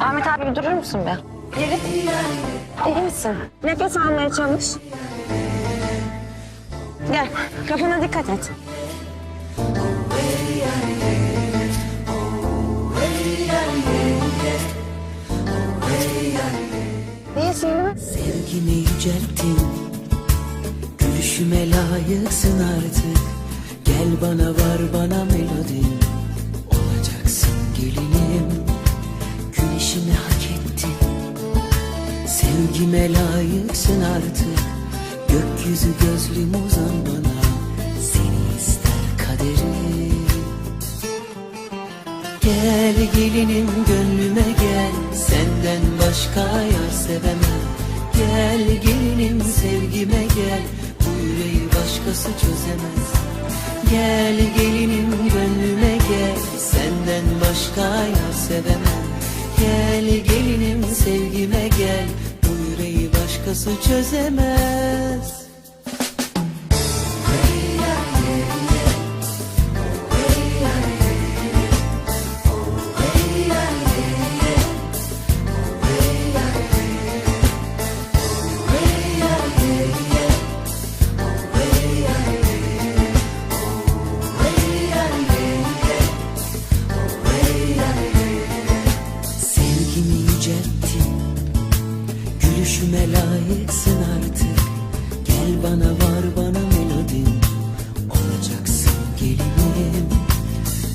Ahmet abi bir durur musun be? Gelip. İyi misin? Nefes almaya çalış. Gel. Kafana dikkat et. Değil mi? Sevgimi yücelttin Gülüşüme layıksın artık Gel bana var bana melodin Sevgime layıksın artık. Gökyüzü gözlüm uzan bana. Seni ister kaderim Gel gelinim gönlüme gel. Senden başka yar sevemem. Gel gelinim sevgime gel. Bu yüreği başkası çözemez. Gel gelinim gönlüme gel. Senden başka yar sevemem. Gel gelinim sevgime gel Başkası çözemez? Gülüşüme layıksın artık. Gel bana var bana melodin Olacaksın gelinim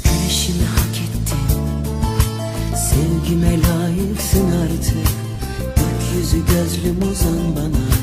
Güneşimi hak ettin. Sevgime layıksın artık. Gökyüzü gözlüm uzan bana.